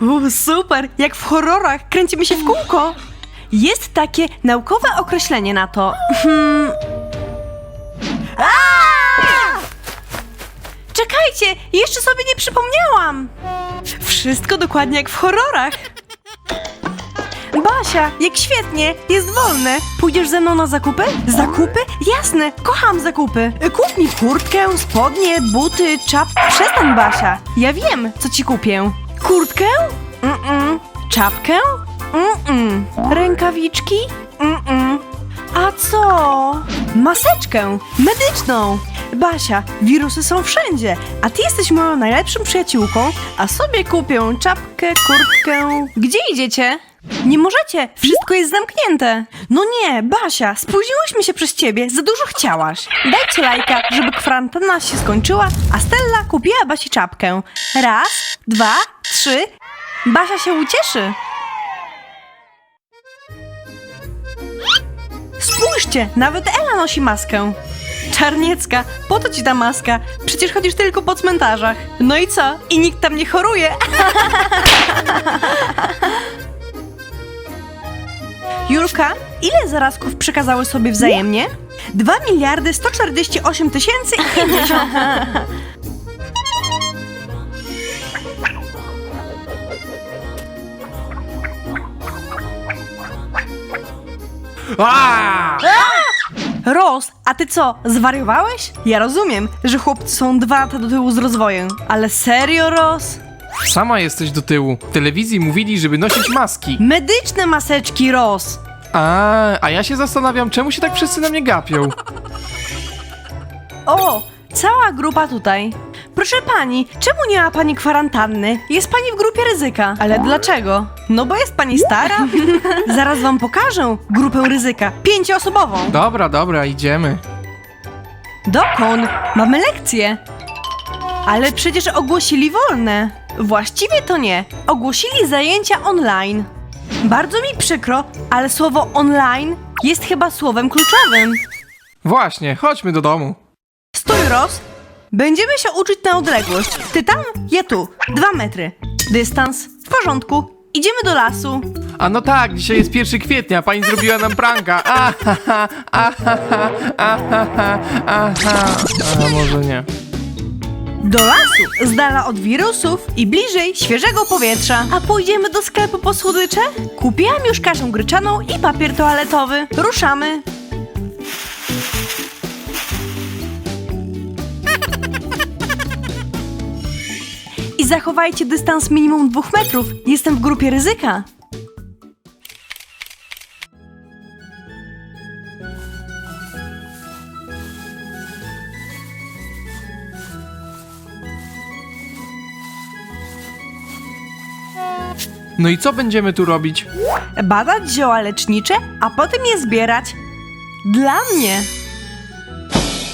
U, super, jak w horrorach, kręcimy się w kółko. Jest takie naukowe określenie na to. Hmm. Czekajcie, jeszcze sobie nie przypomniałam. Wszystko dokładnie jak w horrorach. Basia, jak świetnie, jest wolne. Pójdziesz ze mną na zakupy? Zakupy? Jasne, kocham zakupy. Kup mi kurtkę, spodnie, buty, czap... Przestań, Basia. Ja wiem, co ci kupię. Kurtkę? Mm-mm. Czapkę? Mm-mm. Rękawiczki? Mm-mm. A co? Maseczkę medyczną. Basia, wirusy są wszędzie, a ty jesteś moją najlepszą przyjaciółką, a sobie kupię czapkę, kurtkę. Gdzie idziecie? Nie możecie, wszystko jest zamknięte. No nie, Basia, spóźniłyśmy się przez ciebie, za dużo chciałaś. Dajcie lajka, żeby kwarantanna się skończyła, a Stella kupiła Basi czapkę. Raz, dwa, trzy. Basia się ucieszy. Spójrzcie, nawet Ela nosi maskę. Czarniecka, po to ci ta maska? Przecież chodzisz tylko po cmentarzach. No i co? I nikt tam nie choruje. Julka, ile zarazków przekazały sobie wzajemnie? 2 miliardy 148 tysięcy i 50. A! Ros, a ty co, zwariowałeś? Ja rozumiem, że chłopcy są dwa lata do tyłu z rozwojem, ale serio, Ros? Sama jesteś do tyłu. W telewizji mówili, żeby nosić maski. Medyczne maseczki, Ros! A, a ja się zastanawiam, czemu się tak wszyscy na mnie gapią. O, cała grupa tutaj. Proszę pani, czemu nie ma pani kwarantanny? Jest pani w grupie ryzyka. Ale dlaczego? No bo jest pani stara. Zaraz wam pokażę grupę ryzyka. Pięcioosobową. Dobra, dobra, idziemy. Dokąd? Mamy lekcję. Ale przecież ogłosili wolne. Właściwie to nie. Ogłosili zajęcia online. Bardzo mi przykro, ale słowo online jest chyba słowem kluczowym. Właśnie, chodźmy do domu. Stój, Ros. Będziemy się uczyć na odległość. Ty tam, ja tu. Dwa metry. Dystans. W porządku. Idziemy do lasu. A no tak, dzisiaj jest 1 kwietnia, pani zrobiła nam pranka. Ahaha, ahaha, ahaha, aha. A może nie. Do lasu, z dala od wirusów i bliżej świeżego powietrza. A pójdziemy do sklepu po słodycze? Kupiłam już kaszę gryczaną i papier toaletowy. Ruszamy. I zachowajcie dystans minimum dwóch metrów. Jestem w grupie ryzyka. No i co będziemy tu robić? badać zioła lecznicze, a potem je zbierać. Dla mnie.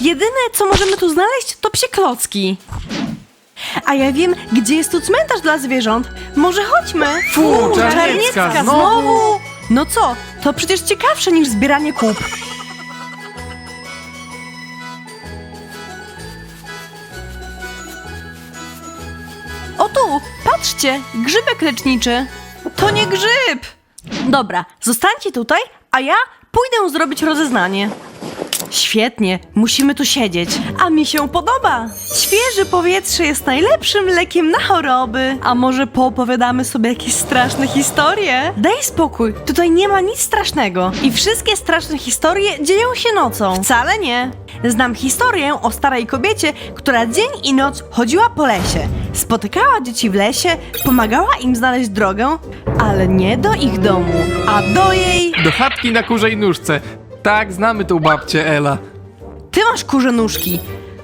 Jedyne, co możemy tu znaleźć, to psie klocki. A ja wiem, gdzie jest tu cmentarz dla zwierząt. Może chodźmy? Fu, Czarniecka, znowu? No co, to przecież ciekawsze niż zbieranie kup. Patrzcie, grzybek leczniczy. To nie grzyb. Dobra, zostańcie tutaj, a ja pójdę zrobić rozeznanie. Świetnie, musimy tu siedzieć. A mi się podoba. Świeże powietrze jest najlepszym lekiem na choroby. A może poopowiadamy sobie jakieś straszne historie? Daj spokój, tutaj nie ma nic strasznego. I wszystkie straszne historie dzieją się nocą. Wcale nie. Znam historię o starej kobiecie, która dzień i noc chodziła po lesie. Spotykała dzieci w lesie, pomagała im znaleźć drogę, ale nie do ich domu, a do jej... Do chatki na kurzej nóżce. Tak, znamy tą babcię Ela. Ty masz kurze nóżki.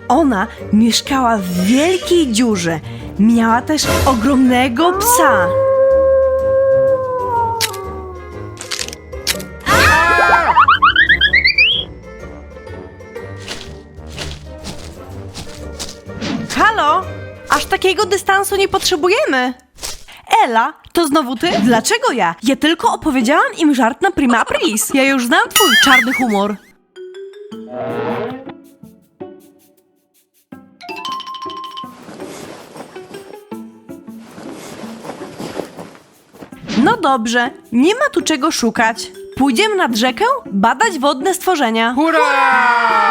Ona mieszkała w wielkiej dziurze. Miała też ogromnego psa. Aż takiego dystansu nie potrzebujemy. Ela, to znowu ty? Dlaczego ja? Ja tylko opowiedziałam im żart na prima aprilis. Ja już znam twój czarny humor. No dobrze, nie ma tu czego szukać. Pójdziemy nad rzekę badać wodne stworzenia. Hurra!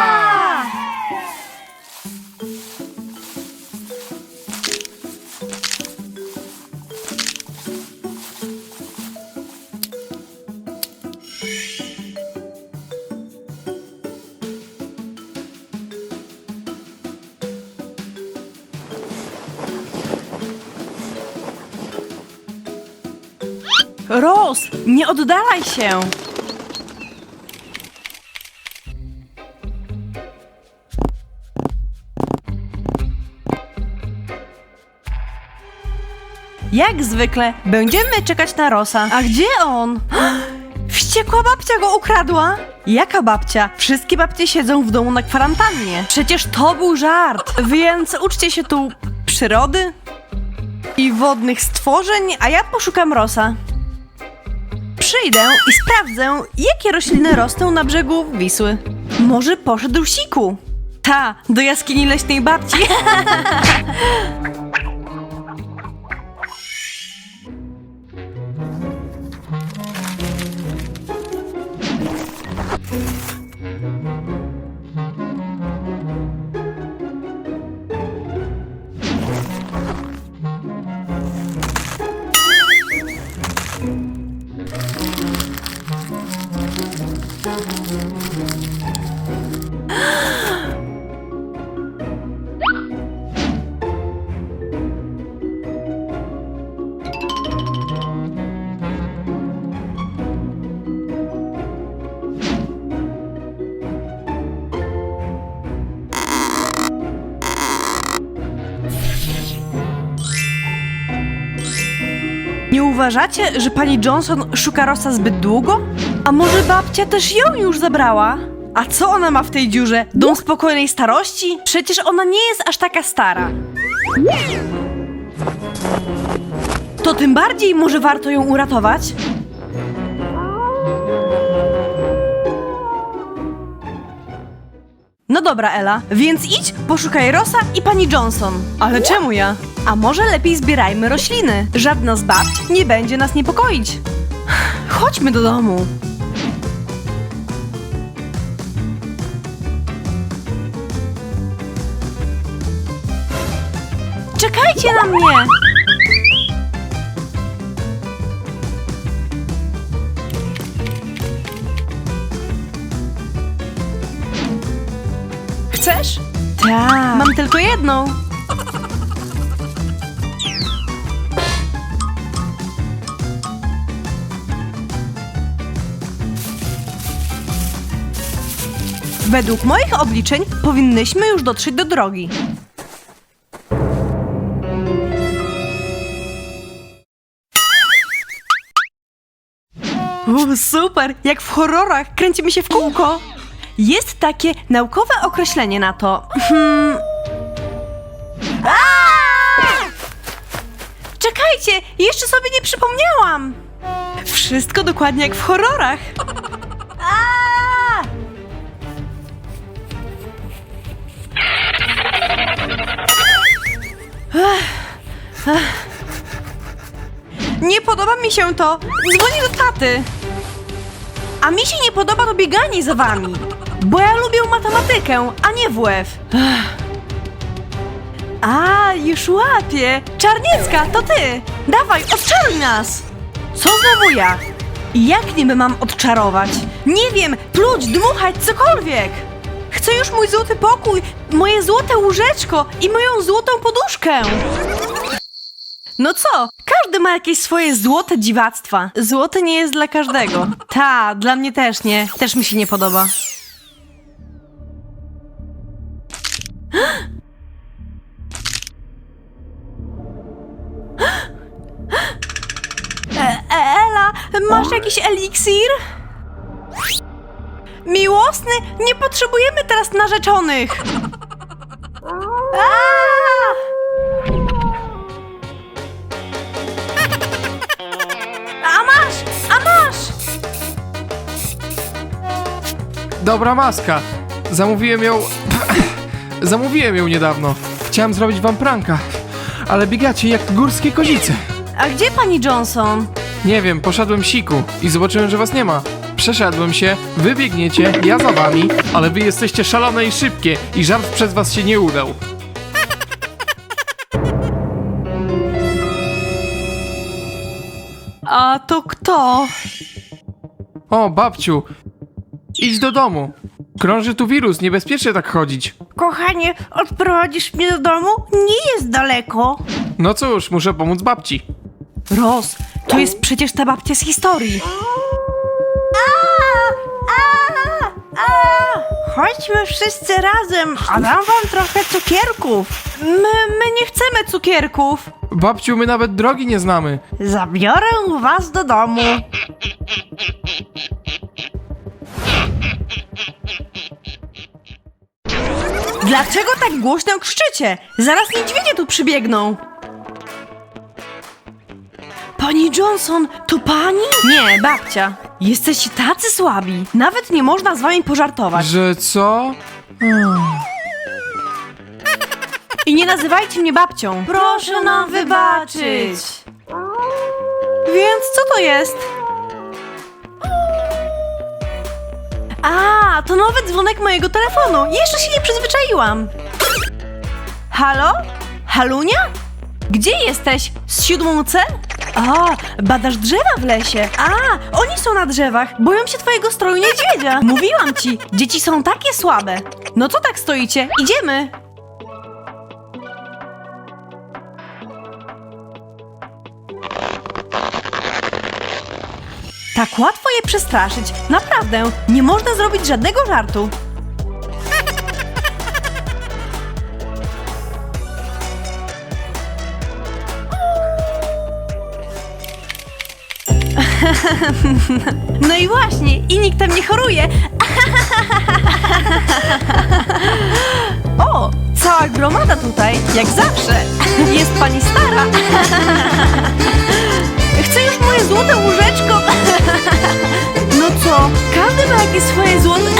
Ros, nie oddalaj się! Jak zwykle, będziemy czekać na Rosa. A gdzie on? Wściekła babcia go ukradła? Jaka babcia? Wszystkie babcie siedzą w domu na kwarantannie. Przecież to był żart. Więc uczcie się tu przyrody i wodnych stworzeń, a ja poszukam Rosa. Przyjdę i sprawdzę, jakie rośliny rosną na brzegu Wisły. Może poszedł siku. Ta, do jaskini leśnej babci. Nie uważacie, że pani Johnson szuka Rosa zbyt długo? A może babcia też ją już zabrała? A co ona ma w tej dziurze? Dom spokojnej starości? Przecież ona nie jest aż taka stara. To tym bardziej może warto ją uratować? No dobra, Ela, więc idź, poszukaj Rosa i pani Johnson. Ale czemu ja? A może lepiej zbierajmy rośliny? Żadna z babć nie będzie nas niepokoić. Chodźmy do domu. Czekajcie na mnie! Chcesz? Tak. Mam tylko jedną. Według moich obliczeń powinnyśmy już dotrzeć do drogi. U, super! Jak w horrorach kręcimy się w kółko. Jest takie naukowe określenie na to. Hmm. Czekajcie, jeszcze sobie nie przypomniałam. Wszystko dokładnie jak w horrorach. Nie podoba mi się to. Dzwonię do taty. A mi się nie podoba to bieganie za wami. Bo ja lubię matematykę, a nie WF. A, już łapię. Czarniecka, to ty. Dawaj, odczaruj nas. Co znowu ja? Jak niby mam odczarować? Nie wiem, pluć, dmuchać, cokolwiek. Chcę już mój złoty pokój, moje złote łóżeczko i moją złotą poduszkę. No co? Każdy ma jakieś swoje złote dziwactwa. Złote nie jest dla każdego. Ta, dla mnie też nie. Też mi się nie podoba. E, Ela, masz jakiś eliksir? Miłosny, nie potrzebujemy teraz narzeczonych. Aaa! A masz! A masz! Dobra maska. Zamówiłem ją... Zamówiłem ją niedawno. Chciałem zrobić wam pranka, ale biegacie jak górskie kozice. A gdzie pani Johnson? Nie wiem, poszedłem siku i zobaczyłem, że was nie ma. Przeszedłem się, wy biegniecie, ja za wami, ale wy jesteście szalone i szybkie i żart przez was się nie udał. A to kto? O, babciu, idź do domu. Krąży tu wirus, niebezpiecznie tak chodzić. Kochanie, odprowadzisz mnie do domu? Nie jest daleko. No cóż, muszę pomóc babci. Ros, to jest przecież ta babcia z historii. Chodźmy wszyscy razem, a dam wam trochę cukierków. My, my nie chcemy cukierków. Babciu, my nawet drogi nie znamy. Zabiorę was do domu. Dlaczego tak głośno krzyczycie? Zaraz niedźwiedzie tu przybiegną. Pani Johnson, to pani? Nie, babcia. Jesteście tacy słabi. Nawet nie można z wami pożartować. Że co? I nie nazywajcie mnie babcią. Proszę nam wybaczyć. Więc co to jest? A, to nowy dzwonek mojego telefonu. Jeszcze się nie przyzwyczaiłam. Halo? Halunia? Gdzie jesteś? Z siódmą C? A, badasz drzewa w lesie. A, oni są na drzewach. Boją się twojego stroju niedźwiedzia. Mówiłam ci, dzieci są takie słabe. No co tak stoicie? Idziemy. Tak łatwo je przestraszyć. Naprawdę, nie można zrobić żadnego żartu. No i właśnie, i nikt tam nie choruje. O, cała gromada tutaj, jak zawsze. Jest pani stara. Chcę już moje złote łóżeczko. No co, każdy ma jakieś swoje złote...